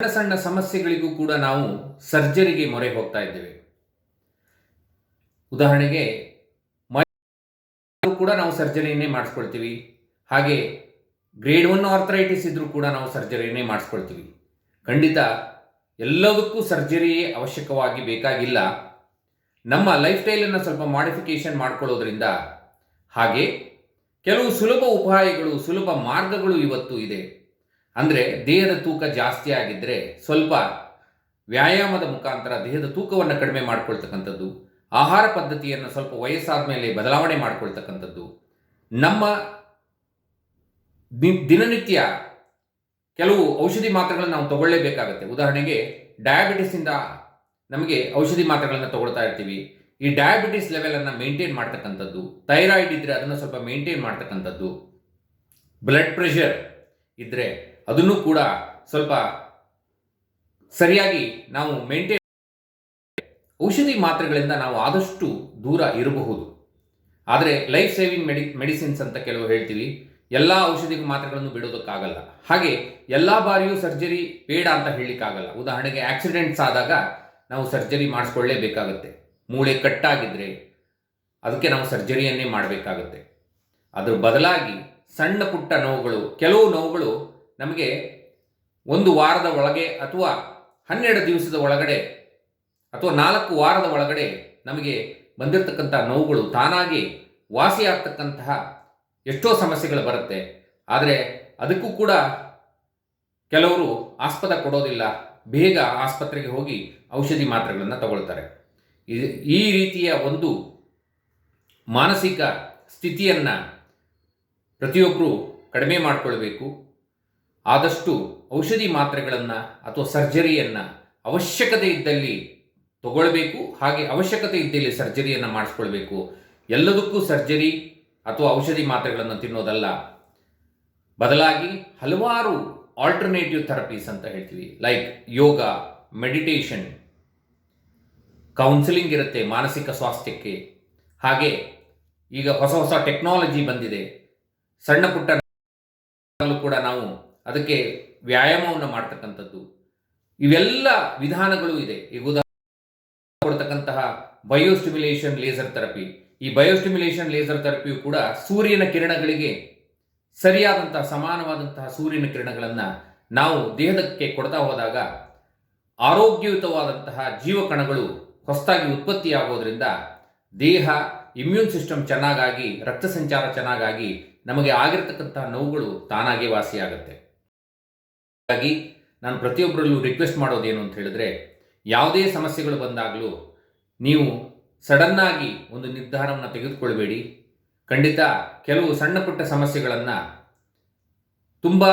ಸಣ್ಣ ಸಣ್ಣ ಸಮಸ್ಯೆಗಳಿಗೂ ಕೂಡ ನಾವು ಸರ್ಜರಿಗೆ ಮೊರೆ ಹೋಗ್ತಾ ಇದ್ದೇವೆ. ಉದಾಹರಣೆಗೆ ಕೂಡ ನಾವು ಸರ್ಜರಿಯನ್ನೇ ಮಾಡಿಸ್ಕೊಳ್ತೀವಿ. ಹಾಗೆ ಗ್ರೇಡ್ ಒನ್ ಆರ್ಥರೈಟಿಸ್ ಇದ್ರೂ ಕೂಡ ನಾವು ಸರ್ಜರಿಯನ್ನೇ ಮಾಡಿಸ್ಕೊಳ್ತೀವಿ. ಖಂಡಿತ ಎಲ್ಲದಕ್ಕೂ ಸರ್ಜರಿಯೇ ಅವಶ್ಯಕವಾಗಿ ಬೇಕಾಗಿಲ್ಲ. ನಮ್ಮ ಲೈಫ್ ಸ್ಟೈಲನ್ನು ಸ್ವಲ್ಪ ಮಾಡಿಫಿಕೇಶನ್ ಮಾಡ್ಕೊಳ್ಳೋದ್ರಿಂದ ಹಾಗೆ ಕೆಲವು ಸುಲಭ ಉಪಾಯಗಳು, ಸುಲಭ ಮಾರ್ಗಗಳು ಇವತ್ತು ಇದೆ. ಅಂದರೆ ದೇಹದ ತೂಕ ಜಾಸ್ತಿ ಆಗಿದ್ದರೆ ಸ್ವಲ್ಪ ವ್ಯಾಯಾಮದ ಮುಖಾಂತರ ದೇಹದ ತೂಕವನ್ನು ಕಡಿಮೆ ಮಾಡಿಕೊಳ್ತಕ್ಕಂಥದ್ದು, ಆಹಾರ ಪದ್ಧತಿಯನ್ನು ಸ್ವಲ್ಪ ವಯಸ್ಸಾದ ಮೇಲೆ ಬದಲಾವಣೆ ಮಾಡಿಕೊಳ್ತಕ್ಕಂಥದ್ದು, ನಮ್ಮ ದಿನನಿತ್ಯ ಕೆಲವು ಔಷಧಿ ಮಾತ್ರೆಗಳನ್ನು ನಾವು ತಗೊಳ್ಳೇಬೇಕಾಗುತ್ತೆ. ಉದಾಹರಣೆಗೆ ಡಯಾಬಿಟಿಸಿಂದ ನಮಗೆ ಔಷಧಿ ಮಾತ್ರೆಗಳನ್ನು ತಗೊಳ್ತಾ ಇರ್ತೀವಿ. ಈ ಡಯಾಬಿಟಿಸ್ ಲೆವೆಲನ್ನು ಮೇಂಟೈನ್ ಮಾಡ್ತಕ್ಕಂಥದ್ದು ಥೈರಾಯ್ಡ್ ಇದ್ದರೆ ಅದನ್ನು ಸ್ವಲ್ಪ ಮೇಂಟೈನ್ ಮಾಡ್ತಕ್ಕಂಥದ್ದು ಬ್ಲಡ್ ಪ್ರೆಷರ್ ಇದ್ದರೆ ಅದನ್ನು ಕೂಡ ಸ್ವಲ್ಪ ಸರಿಯಾಗಿ ನಾವು ಮೇಂಟೈನ್ ಔಷಧಿ ಮಾತ್ರೆಗಳಿಂದ ನಾವು ಆದಷ್ಟು ದೂರ ಇರಬಹುದು. ಆದರೆ ಲೈಫ್ ಸೇವಿಂಗ್ ಮೆಡಿ ಮೆಡಿಸಿನ್ಸ್ ಅಂತ ಕೆಲವು ಹೇಳ್ತೀವಿ. ಎಲ್ಲ ಔಷಧಿ ಮಾತ್ರೆಗಳನ್ನು ಬಿಡೋದಕ್ಕಾಗಲ್ಲ. ಹಾಗೆ ಎಲ್ಲ ಬಾರಿಯೂ ಸರ್ಜರಿ ಬೇಡ ಅಂತ ಹೇಳಲಿಕ್ಕಾಗಲ್ಲ. ಉದಾಹರಣೆಗೆ ಆಕ್ಸಿಡೆಂಟ್ಸ್ ಆದಾಗ ನಾವು ಸರ್ಜರಿ ಮಾಡಿಸ್ಕೊಳ್ಳೇಬೇಕಾಗತ್ತೆ. ಮೂಳೆ ಕಟ್ಟಾಗಿದ್ದರೆ ಅದಕ್ಕೆ ನಾವು ಸರ್ಜರಿಯನ್ನೇ ಮಾಡಬೇಕಾಗತ್ತೆ. ಅದರ ಬದಲಾಗಿ ಸಣ್ಣ ಪುಟ್ಟ ನೋವುಗಳು, ಕೆಲವು ನೋವುಗಳು ನಮಗೆ ಒಂದು ವಾರದ ಒಳಗೆ ಅಥವಾ ಹನ್ನೆರಡು ದಿವಸದ ಒಳಗಡೆ ಅಥವಾ ನಾಲ್ಕು ವಾರದ ಒಳಗಡೆ ನಮಗೆ ಬಂದಿರತಕ್ಕಂಥ ನೋವುಗಳು ತಾನಾಗಿ ವಾಸಿಯಾಗ್ತಕ್ಕಂತಹ ಎಷ್ಟೋ ಸಮಸ್ಯೆಗಳು ಬರುತ್ತೆ. ಆದರೆ ಅದಕ್ಕೂ ಕೂಡ ಕೆಲವರು ಆಸ್ಪದ ಕೊಡೋದಿಲ್ಲ. ಬೇಗ ಆಸ್ಪತ್ರೆಗೆ ಹೋಗಿ ಔಷಧಿ ಮಾತ್ರೆಗಳನ್ನು ತಗೊಳ್ತಾರೆ. ಈ- ರೀತಿಯ ಒಂದು ಮಾನಸಿಕ ಸ್ಥಿತಿಯನ್ನು ಪ್ರತಿಯೊಬ್ಬರು ಕಡಿಮೆ ಮಾಡಿಕೊಳ್ಬೇಕು. ಆದಷ್ಟು ಔಷಧಿ ಮಾತ್ರೆಗಳನ್ನು ಅಥವಾ ಸರ್ಜರಿಯನ್ನು ಅವಶ್ಯಕತೆ ಇದ್ದಲ್ಲಿ ತಗೊಳ್ಬೇಕು. ಹಾಗೆ ಅವಶ್ಯಕತೆ ಇದ್ದಲ್ಲಿ ಸರ್ಜರಿಯನ್ನು ಮಾಡಿಸ್ಕೊಳ್ಬೇಕು. ಎಲ್ಲದಕ್ಕೂ ಸರ್ಜರಿ ಅಥವಾ ಔಷಧಿ ಮಾತ್ರೆಗಳನ್ನು ತಿನ್ನೋದಲ್ಲ. ಬದಲಾಗಿ ಹಲವಾರು ಆಲ್ಟರ್ನೇಟಿವ್ ಥೆರಪೀಸ್ ಅಂತ ಹೇಳ್ತೀವಿ. ಲೈಕ್ ಯೋಗ ಮೆಡಿಟೇಷನ್ ಕೌನ್ಸಿಲಿಂಗ್ ಇರುತ್ತೆ ಮಾನಸಿಕ ಸ್ವಾಸ್ಥ್ಯಕ್ಕೆ. ಹಾಗೆ ಈಗ ಹೊಸ ಹೊಸ ಟೆಕ್ನಾಲಜಿ ಬಂದಿದೆ. ಸಣ್ಣ ಪುಟ್ಟ ಕೂಡ ನಾವು ಅದಕ್ಕೆ ವ್ಯಾಯಾಮವನ್ನು ಮಾಡ್ತಕ್ಕಂಥದ್ದು. ಇವೆಲ್ಲ ವಿಧಾನಗಳು ಇದೆ. ಈಗ ಉದಾಹರಣೆ ಕೊಡ್ತಕ್ಕಂತಹ ಬಯೋಸ್ಟಿಮ್ಯುಲೇಷನ್ ಲೇಸರ್ ಥೆರಪಿ. ಈ ಬಯೋಸ್ಟಿಮ್ಯುಲೇಷನ್ ಲೇಸರ್ ಥೆರಪಿಯು ಕೂಡ ಸೂರ್ಯನ ಕಿರಣಗಳಿಗೆ ಸರಿಯಾದಂತಹ ಸಮಾನವಾದಂತಹ ಸೂರ್ಯನ ಕಿರಣಗಳನ್ನು ನಾವು ದೇಹದಕ್ಕೆ ಕೊಡ್ತಾ ಹೋದಾಗ ಆರೋಗ್ಯಯುತವಾದಂತಹ ಜೀವಕಣಗಳು ಹೊಸದಾಗಿ ಉತ್ಪತ್ತಿಯಾಗೋದ್ರಿಂದ ದೇಹ ಇಮ್ಯೂನ್ ಸಿಸ್ಟಮ್ ಚೆನ್ನಾಗಾಗಿ, ರಕ್ತ ಸಂಚಾರ ಚೆನ್ನಾಗಾಗಿ ನಮಗೆ ಆಗಿರ್ತಕ್ಕಂತಹ ನೋವುಗಳು ತಾನಾಗೇ ವಾಸಿಯಾಗುತ್ತೆ. ಹಾಗಾಗಿ ನಾನು ಪ್ರತಿಯೊಬ್ಬರಲ್ಲೂ ರಿಕ್ವೆಸ್ಟ್ ಮಾಡೋದೇನು ಅಂತ ಹೇಳಿದ್ರೆ, ಯಾವುದೇ ಸಮಸ್ಯೆಗಳು ಬಂದಾಗಲೂ ನೀವು ಸಡನ್ನಾಗಿ ಒಂದು ನಿರ್ಧಾರವನ್ನು ತೆಗೆದುಕೊಳ್ಬೇಡಿ. ಖಂಡಿತ ಕೆಲವು ಸಣ್ಣ ಪುಟ್ಟ ಸಮಸ್ಯೆಗಳನ್ನು ತುಂಬ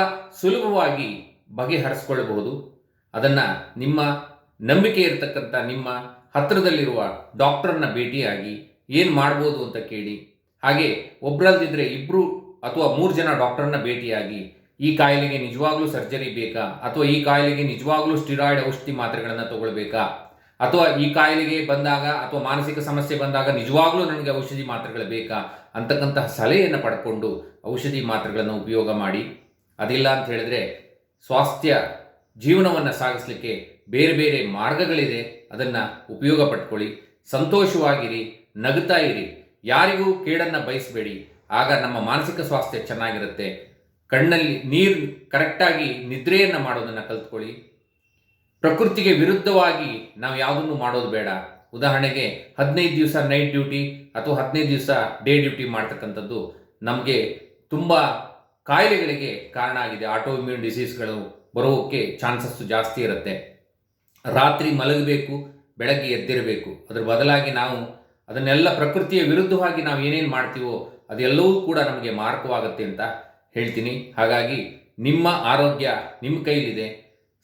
ಸುಲಭವಾಗಿ ಬಗೆಹರಿಸ್ಕೊಳ್ಬಹುದು. ಅದನ್ನು ನಿಮ್ಮ ನಂಬಿಕೆ ಇರತಕ್ಕಂಥ ನಿಮ್ಮ ಹತ್ತಿರದಲ್ಲಿರುವ ಡಾಕ್ಟರ್ನ ಭೇಟಿಯಾಗಿ ಏನು ಮಾಡ್ಬೋದು ಅಂತ ಕೇಳಿ. ಹಾಗೆ ಒಬ್ಬರಲ್ದಿದ್ರೆ ಇಬ್ಬರು ಅಥವಾ ಮೂರು ಜನ ಡಾಕ್ಟರ್ನ ಭೇಟಿಯಾಗಿ ಈ ಕಾಯಿಲೆಗೆ ನಿಜವಾಗ್ಲೂ ಸರ್ಜರಿ ಬೇಕಾ? ಅಥವಾ ಈ ಕಾಯಿಲೆಗೆ ನಿಜವಾಗ್ಲೂ ಸ್ಟಿರಾಯ್ಡ್ ಔಷಧಿ ಮಾತ್ರೆಗಳನ್ನು ತಗೊಳ್ಬೇಕಾ? ಅಥವಾ ಈ ಕಾಯಿಲೆಗೆ ಬಂದಾಗ ಅಥವಾ ಮಾನಸಿಕ ಸಮಸ್ಯೆ ಬಂದಾಗ ನಿಜವಾಗ್ಲೂ ನನಗೆ ಔಷಧಿ ಮಾತ್ರೆಗಳು ಬೇಕಾ? ಅಂತಕ್ಕಂತಹ ಸಲಹೆಯನ್ನು ಪಡ್ಕೊಂಡು ಔಷಧಿ ಮಾತ್ರೆಗಳನ್ನು ಉಪಯೋಗ ಮಾಡಿ. ಅದಿಲ್ಲ ಅಂತ ಹೇಳಿದ್ರೆ ಸ್ವಾಸ್ಥ್ಯ ಜೀವನವನ್ನು ಸಾಗಿಸಲಿಕ್ಕೆ ಬೇರೆ ಬೇರೆ ಮಾರ್ಗಗಳಿದೆ. ಅದನ್ನು ಉಪಯೋಗ ಪಟ್ಕೊಳ್ಳಿ. ಸಂತೋಷವಾಗಿರಿ. ನಗುತ್ತಾ ಇರಿ. ಯಾರಿಗೂ ಕೇಡನ್ನು ಬಯಸಬೇಡಿ. ಆಗ ನಮ್ಮ ಮಾನಸಿಕ ಸ್ವಾಸ್ಥ್ಯ ಚೆನ್ನಾಗಿರುತ್ತೆ. ಕಣ್ಣಲ್ಲಿ ನೀರು ಕರೆಕ್ಟಾಗಿ ನಿದ್ರೆಯನ್ನು ಮಾಡೋದನ್ನು ಕಲ್ತ್ಕೊಳ್ಳಿ. ಪ್ರಕೃತಿಗೆ ವಿರುದ್ಧವಾಗಿ ನಾವು ಯಾವುದನ್ನು ಮಾಡೋದು ಬೇಡ. ಉದಾಹರಣೆಗೆ ಹದಿನೈದು ದಿವಸ ನೈಟ್ ಡ್ಯೂಟಿ ಅಥವಾ ಹದಿನೈದು ದಿವಸ ಡೇ ಡ್ಯೂಟಿ ಮಾಡ್ತಕ್ಕಂಥದ್ದು ನಮಗೆ ತುಂಬ ಕಾಯಿಲೆಗಳಿಗೆ ಕಾರಣ ಆಗಿದೆ. ಆಟೋ ಇಮ್ಯೂನ್ ಡಿಸೀಸ್ಗಳು ಬರೋಕ್ಕೆ ಚಾನ್ಸಸ್ಸು ಜಾಸ್ತಿ ಇರುತ್ತೆ. ರಾತ್ರಿ ಮಲಗಬೇಕು, ಬೆಳಗ್ಗೆ ಎದ್ದಿರಬೇಕು. ಅದರ ಬದಲಾಗಿ ನಾವು ಅದನ್ನೆಲ್ಲ ಪ್ರಕೃತಿಯ ವಿರುದ್ಧವಾಗಿ ನಾವು ಏನೇನು ಮಾಡ್ತೀವೋ ಅದೆಲ್ಲವೂ ಕೂಡ ನಮಗೆ ಮಾರಕವಾಗುತ್ತೆ ಅಂತ ಹೇಳ್ತೀನಿ. ಹಾಗಾಗಿ ನಿಮ್ಮ ಆರೋಗ್ಯ ನಿಮ್ಮ ಕೈಲಿದೆ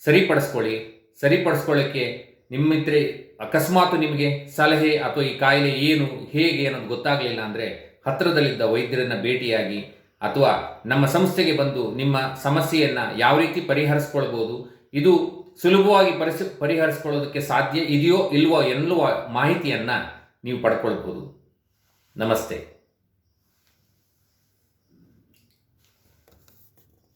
ಸರಿಪಡಿಸ್ಕೊಳ್ಳಿ. ಸರಿಪಡಿಸ್ಕೊಳ್ಳೋಕ್ಕೆ ನಿಮ್ಮಿದ್ರೆ ಅಕಸ್ಮಾತ್ ನಿಮಗೆ ಸಲಹೆ ಅಥವಾ ಈ ಕಾಯಿಲೆ ಏನು, ಹೇಗೆ ಅನ್ನೋದು ಗೊತ್ತಾಗಲಿಲ್ಲ ಅಂದರೆ ಹತ್ತಿರದಲ್ಲಿದ್ದ ವೈದ್ಯರನ್ನು ಭೇಟಿಯಾಗಿ ಅಥವಾ ನಮ್ಮ ಸಂಸ್ಥೆಗೆ ಬಂದು ನಿಮ್ಮ ಸಮಸ್ಯೆಯನ್ನು ಯಾವ ರೀತಿ ಪರಿಹರಿಸ್ಕೊಳ್ಬೋದು, ಇದು ಸುಲಭವಾಗಿ ಪರಿಸ, ಪರಿಹರಿಸ್ಕೊಳ್ಳೋದಕ್ಕೆ ಸಾಧ್ಯ ಇದೆಯೋ ಇಲ್ವೋ ಎನ್ನುವ ಮಾಹಿತಿಯನ್ನು ನೀವು ಪಡ್ಕೊಳ್ಬೋದು. ನಮಸ್ತೆ.